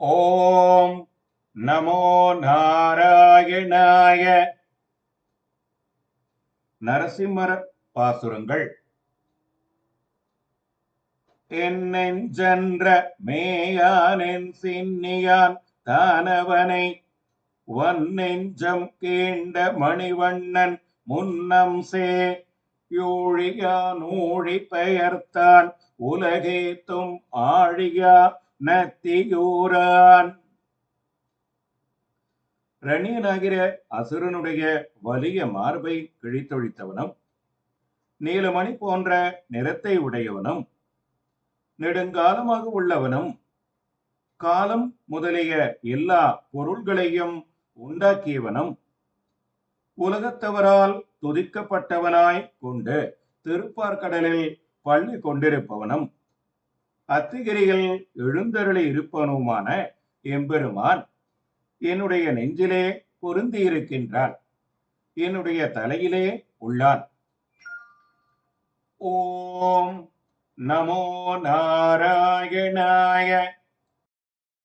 ஓம் நமோ நாராயணாய நரசிம்மர பாசுரங்கள். என் மேயானென் சின்னியான் தானவனை வன்னெஞ்சம் கேண்ட மணிவண்ணன் முன்னம் சே யூழியான் ஊழி பெயர்த்தான் உலகேத்தும் ஆழியா நத்தியூரான் ரணியனாகிற அசுரனுடைய வலிய மார்பை கிழித்தொழித்தவனும் நீலமணி போன்ற நிறத்தை உடையவனும் நெடுங்காலமாக உள்ளவனும் காலம் முதலிய எல்லா பொருள்களையும் உண்டாக்கியவனும் உலகத்தவரால் துதிக்கப்பட்டவனாய் கொண்டு திருப்பார்கடலில் பள்ளி கொண்டிருப்பவனும். அத்திகிரிகள் எழுந்தருளி இருப்பனுமான எம்பெருமான் என்னுடைய நெஞ்சிலே பொருந்தியிருக்கின்றான் என்னுடைய தலையிலே உள்ளான். ஓம் நமோ நாராயணாய